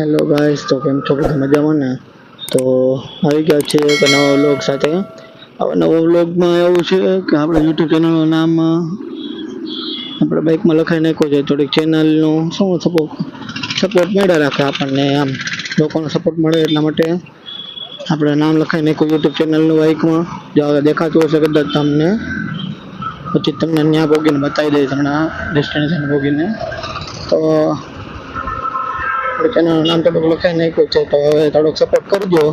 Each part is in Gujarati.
હેલો ગાઈસ તો કેમ છો? બધા મજામાં ને? તો આવી ગયા છે એક નવા વ્લોગ સાથે. હવે નવા વ્લોગમાં એવું છે કે આપણે યુટ્યુબ ચેનલનું નામ, આપણે બાઇકમાં લખાઈ નાખ્યું છે. થોડીક ચેનલનું શું સપોર્ટ સપોર્ટ મળ્યા રાખે આપણને આમ. લોકોનો સપોર્ટ મળે એટલા માટે આપણે નામ લખાઈ નાખ્યું યુટ્યુબ ચેનલનું બાઇકમાં જો દેખાતું હશે કદાચ તમને. પછી તમને ત્યાં ભોગીને બતાવી દઈશ હમણાં ડેસ્ટિનેશન ભોગીને. તો આપણે ચેનલનું નામ થોડુંક લખાઈ નાખ્યું છે, તો હવે થોડોક સપોર્ટ કરજો.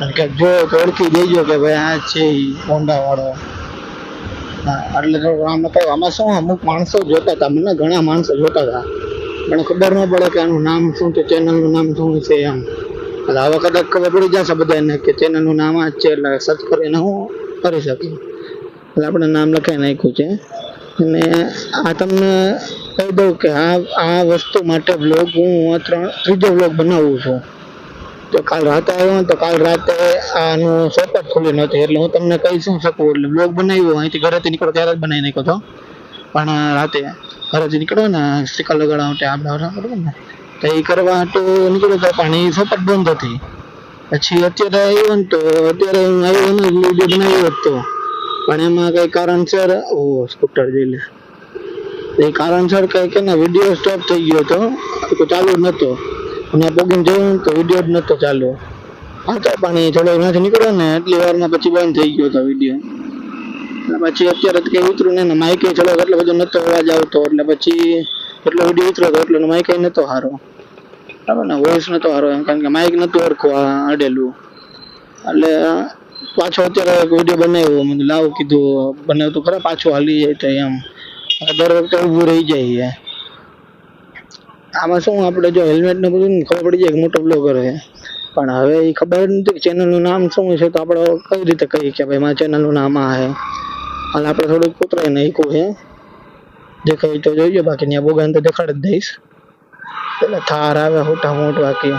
અને કે જો તો ઓળખી દેજો કે ભાઈ આ છે ઈ હોન્ડા વાળો હા, એટલે થોડુંક આમ કહ્યું આમાં શું અમુક માણસો જોતા હતા, મને ઘણા માણસો જોતા હતા. પણ ખબર ન પડે કે આનું નામ શું છે, ચેનલનું નામ શું છે એમ. એટલે હવે કદાચ ખબર પડી જશે બધાને કે ચેનલનું નામ આ જ છે, એટલે સર્ચ કરીને હું કરી શકીશ. એટલે આપણે નામ લખાઈ નાખ્યું છે. અને આ તમને કહી દઉં કે આ આ વસ્તુ માટે બ્લોગ હું આ ત્રણ ત્રીજો બ્લોગ બનાવું છું. તો કાલ રાતે આવ્યો તો કાલ રાતે આનું જ ખુલ્લી નહોતી. એટલે હું તમને કહી શું શકું? એટલે બ્લોગ બનાવ્યો. અહીંથી ઘરેથી નીકળો ત્યારે જ બનાવી નાખ્યો હતો. પણ રાતે ઘરેથી નીકળો ને સ્ટીકર લગાડવા માટે આપણે બરાબર ને. તો એ કરવા માટે નીકળ્યો હતો પણ એ શોપ બંધ હતી. પછી અત્યારે આવ્યો ને તો અત્યારે હું આવ્યો ને વીડિયો બનાવ્યો હતો પણ એમાં કઈ કારણસર ઓ સ્કૂટર જઈ લે. એ કારણસર કઈ કે ને વીડિયો સ્ટોપ થઈ ગયો હતો. તો ચાલુ જ નહોતો અને પોગીને જોયું તો વીડિયો જ નહોતો ચાલુ. તો પણ એ થોડો નથી નીકળ્યો ને એટલી વારમાં પછી બંધ થઈ ગયો હતો વીડિયો પછી અત્યારે તો ઉતર્યું ઉતરું ને, માઇક થોડો એટલો બધો નહોતો અવાજ આવતો, એટલે પછી એટલો વીડિયો ઉતર્યો હતો, એટલે માઇક નહોતો સારો બરાબર ને વોઇસ નહોતો સારો એમ, કારણ કે માઇક નહોતું આ અડેલું. એટલે પાછો અત્યારે વીડિયો બનાવ્યો, મને લાવ કીધું, બનાવ્યું તો ખરા પાછો હાલી જાય એમ. દર વખતે ઊભું રહી જાય આમાં શું આપણે જો હેલ્મેટ ને બધું ખબર પડી જાય મોટો બ્લોગર છે. પણ હવે એ ખબર નથી કે ચેનલનું નામ શું છે તો આપણે કઈ રીતે કહીએ કે ભાઈ મારા ચેનલનું નામ આ છે. હાલ આપણે થોડુંક કૂતરાય નાખ્યું છે. દેખાય તો જોઈએ બાકી ત્યાં બોગાને તો દેખાડી જ દઈશ. એટલે થાર આવે મોટા મોટ બાકી.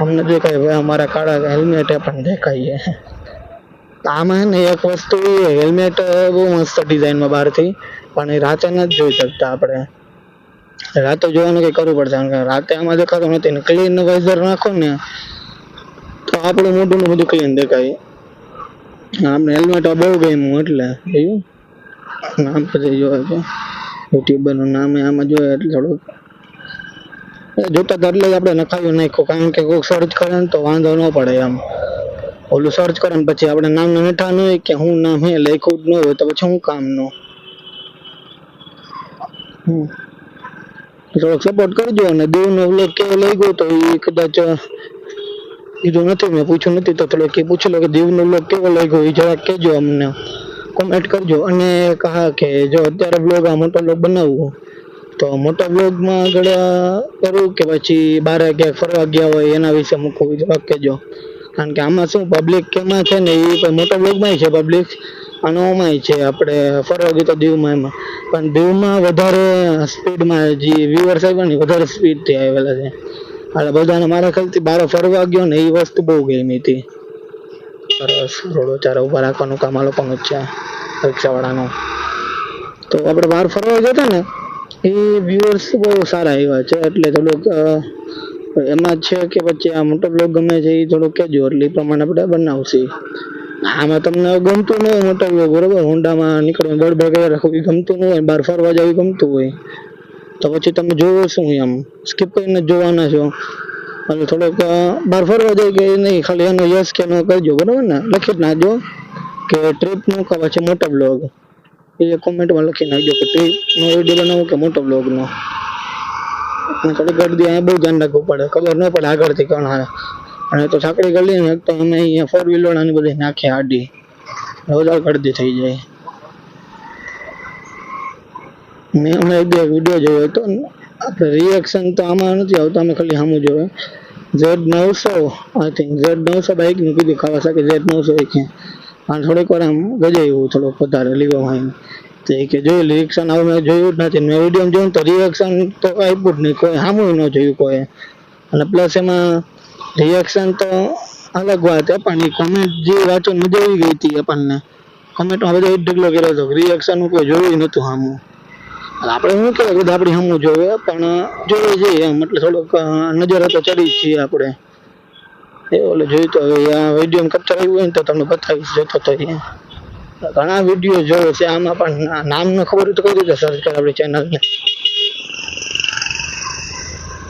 અમને દેખાય ભાઈ અમારા કાળા હેલ્મેટ પણ દેખાય આમાં ને એક વસ્તુ એ હેલ્મેટ બહુ મસ્ત ડિઝાઇનમાં બહારથી, પણ એ રાતે નથી જોઈ શકતા આપણે. રાતે જોવાનું કંઈ કરવું પડશે, કારણ કે રાતે આમાં દેખાતું નથી ને ક્લીન વાઇઝર નાખો ને, તો આપણું મોઢું ને બધું ક્લીન દેખાય. આપણે હેલ્મેટ બહુ ગમ્યું એટલે જોયું નામ પછી જોવે છે યુટ્યુબરનું નામ આમાં જોયે એટલે થોડુંક. જોતા એટલે આપણે નખાયું નાખ્યું, કારણ કે કોઈક સર્ચ કરે ને તો વાંધો ન પડે એમ. ઓલું સર્ચ કરે ને પછી આપણે નામ નેઠા ન હોય કે હું નામ હે, લખ્યું ન હોય તો પછી હું કામ નો? થોડોક સપોર્ટ કરજો અને દેવનો વ્લોગ કેવો લાગ્યો તો એ કદાચ કીધું નથી, મેં પૂછ્યું નથી તો થોડોક એ પૂછી લો કે દેવનો વ્લોગ કેવો લાગ્યો એ જરાક કહેજો અમને. કોમેન્ટ કરજો. અને કહા કે જો અત્યારે બ્લોગ આ મોટો વ્લોગ બનાવવું તો મોટા વ્લોગમાં આગળ કરું કે પછી બારે ક્યાંક ફરવા ગયા હોય એના વિશે મૂકવું જવાબ કહેજો. કારણ કે આમાં શું પબ્લિક કેમાં છે ને એ મોટા બ્લોગમાંય છે પબ્લિક અને ઓમાંય છે આપણે ફરવા તો દીવમાં એમાં. પણ દીવમાં વધારે સ્પીડમાં જે વ્યુઅર્સ આવ્યા ને વધારે સ્પીડથી આવેલા છે. એટલે બધાને મારા ખ્યાલથી બારે ફરવા ગયો ને એ વસ્તુ બહુ ગમી હતી. સરસ, રોડો ચારે ઊભા રાખવાનું કામ આ લોકોનું જ છે, રિક્ષાવાળાનું. તો આપણે બહાર ફરવા જતા ને એ વ્યુઅર્સ બહુ સારા આવ્યા છે. એટલે થોડુંક એમાં છે કે પછી આ મોટો બ્લોગ ગમે છે એ થોડુંક કહેજો, એટલે એ પ્રમાણે આપણે બનાવશું. આમાં તમને ગમતું ન હોય મોટો બ્લોગ બરોબર? હોન્ડામાં નીકળે બળ બળ કર્યા રાખવું એ ગમતું ન હોય, બહાર ફરવા જવું ગમતું હોય. તો પછી તમે જોવો શું એમ. સ્કીપ કરીને જોવાના છો. એટલે થોડોક બહાર ફરવા જાય કે નહીં, ખાલી એનો યસ કે નો કરજો, બરાબર ને? લખી જ નાખજો કે ટ્રીપનું કે પછી મોટો બ્લોગ એ કોમેન્ટમાં લખી નાખજો કે ટ્રીપનો વીડિયો બનાવો કે મોટો બ્લોગનો થોડી ગરદી અહીંયા બહુ ધ્યાન રાખવું પડે. ખબર ન પડે આગળથી કોણ હારે. અને તો સાંકડી ગળી ને, તો અમે અહીંયા ફોર વ્હીલર બધી નાખી આડી. વધારે ગરદી થઈ જાય. મેં હમણાં એક વીડિયો જોયો હતો આપણે રિએક્શન તો આમાં નથી આવતું અમે ખાલી સામું જોયું ઝેડ નવસો આઈ થિંક ઝેડ નવસો બાઇકનું કીધું ખાવા સાથે ઝેડ નવસો એક અને થોડીક વાર આમ ગજાયું થોડુંક વધારે લીવો હોય કે જોયું રિએક્શન હવે મેં જોયું જ નથી. મેં વીડિયો જોયું તો રિએક્શન તો આપ્યું જ નહીં. કોઈ સામું ન જોયું કોઈ. અને પ્લસ એમાં રિએક્શન તો અલગ વાત હે પણ એ કોમેન્ટ જે વાંચો મજા આવી ગઈ હતી આપણને. કોમેન્ટમાં બધો એક ઢગલો કર્યો હતો રિએક્શન કોઈ જોયું નહોતું સામું. આપણે શું કહેવાય બધા આપણી સામું જોવે પણ જોઈએ છીએ એમ. એટલે થોડુંક નજર તો ચડી છીએ આપણે. એ ઓલે જોયું તો હવે આ વીડિયો કેપ્ચર આવ્યું હોય ને તો તમને બતાવીશ, જોતો તો એ ઘણા વીડિયો જોયો છે, આમાં પણ નામ ન ખબર તો કહી રીતે સર્ચ કરે આપણી ચેનલને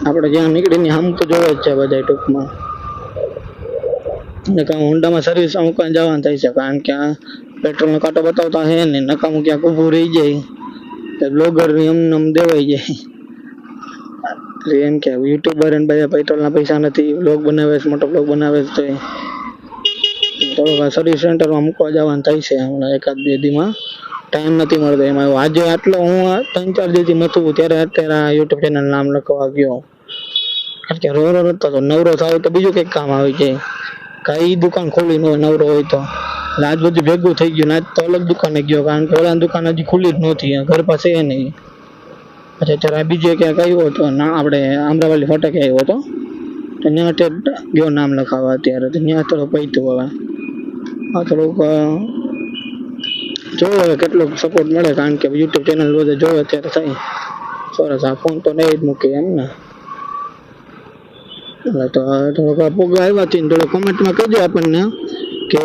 આપણે જ્યાં નીકળીને આમ તો જોવે જ છે બધા ટૂંકમાં. નકામ હોન્ડામાં સર્વિસ અમુક જવાનું થાય છે કારણ કે આ પેટ્રોલનો કાંટો બતાવતા હે ને નકામું ક્યાંક ઊભું રહી જાય, તો બ્લોગર એમને એમ દેવાઈ જાય. એટલે એમ કે યુટ્યુબર અને બધા પેટ્રોલના પૈસા નથી બ્લોગ બનાવે છે, મોટો બ્લોગ બનાવે છે તો આ સર્વિસ સેન્ટરમાં મૂકવા જવાનું થાય છે હમણાં એકાદ બે દીમાં. ટાઈમ નથી મળતો એમાં. આજે આટલો હું ત્રણ ચાર દિવસથી મથું ત્યારે અત્યારે આ યુટ્યુબ ચેનલ નામ લખવા ગયો. કારણ કે રો રો નતો તો નવરો થાય તો બીજું કંઈક કામ આવી જાય કઈ દુકાન ખોલી ન હોય, નવરો હોય તો. આજ બધું ભેગું થઈ ગયું આજ તો અલગ દુકાને ગયો. કારણ કે ઓલા દુકાન હજી ખુલ્લી જ નહોતી. ઘર પાસે એ નહીં. પછી અત્યારે બીજે ક્યાંક આવ્યો હતો ના આપણે આમરાવાલી ફટાકે આવ્યો હતો. તો ત્યાં અત્યારે ગયો નામ લખાવવા અત્યારે ત્યાં થોડું પૈતું હવે. આ થોડુંક જોયું હવે કેટલોક સપોર્ટ મળે કારણ કે યુટ્યુબ ચેનલ બધે જોવે અત્યારે થાય સરસ, આ ફોન તો નહીં જ મૂકે એમ ને. એટલે તો થોડોક આ આવ્યા આવ્યાથી ને થોડો કોમેન્ટમાં કહેજો આપણને કે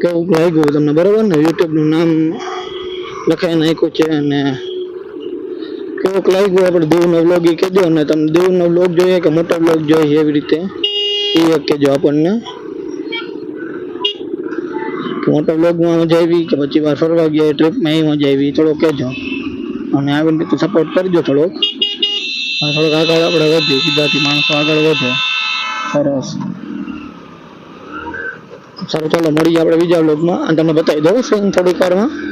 કેવું લાગ્યું તમને, બરાબર ને? યુટ્યુબનું નામ લખાઈ નાખ્યું છે અને કેવુંક લાગ્યું આપણે દેવનો વ્લોગ એ કહેજો અને તમે દેવનો વ્લોગ જોઈએ કે મોટો વ્લોગ જોઈએ એવી રીતે? એ એક કહેજો આપણને. મોટો વ્લોગમાં મજા આવી કે પછી વાર ફરવા ગયા ટ્રીપમાં એ મજા આવી થોડો કહેજો. અને આવી રીતે સપોર્ટ કરજો થોડોક. અને થોડોક આગળ આપણે વધીએ ગુજરાતી માણસો આગળ વધે. સરસ. સારું, ચાલો મળીએ આપણે બીજા વ્લોગમાં અને તમને બતાવી દઉં સેમ થોડીક વારમાં.